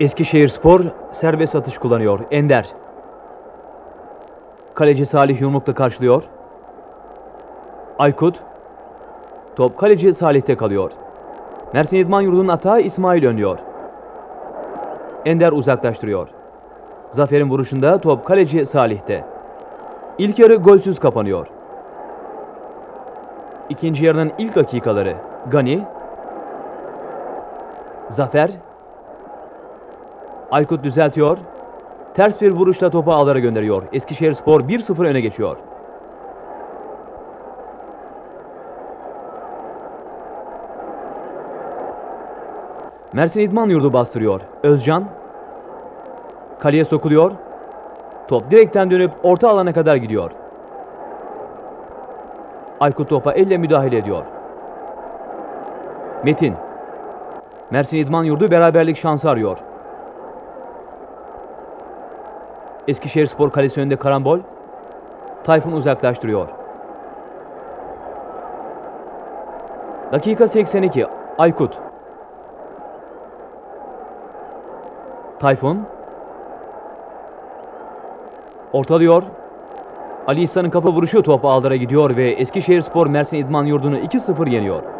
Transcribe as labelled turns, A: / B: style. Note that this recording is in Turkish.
A: Eskişehir Spor serbest atış kullanıyor. Ender. Kaleci Salih yumrukla karşılıyor. Aykut. Top kaleci Salih'te kalıyor. Mersin İdman Yurdu'nun atağı İsmail önlüyor. Ender uzaklaştırıyor. Zafer'in vuruşunda top kaleci Salih'te. İlk yarı golsüz kapanıyor. İkinci yarının ilk dakikaları Gani, Zafer, Aykut düzeltiyor. Ters bir vuruşla topu ağlara gönderiyor. Eskişehir Spor 1-0 öne geçiyor. Mersin İdman Yurdu bastırıyor. Özcan kaleye sokuluyor. Top direkten dönüp orta alana kadar gidiyor. Aykut topa elle müdahale ediyor. Metin Mersin İdman Yurdu beraberlik şansı arıyor. Eskişehir Spor Kalesi önünde karambol. Tayfun uzaklaştırıyor. Dakika 82. Aykut. Tayfun. Ortalıyor. Ali İhsan'ın kafa vuruşu topu ağlara gidiyor ve Eskişehir Spor Mersin İdman Yurdu'nu 2-0 yeniyor.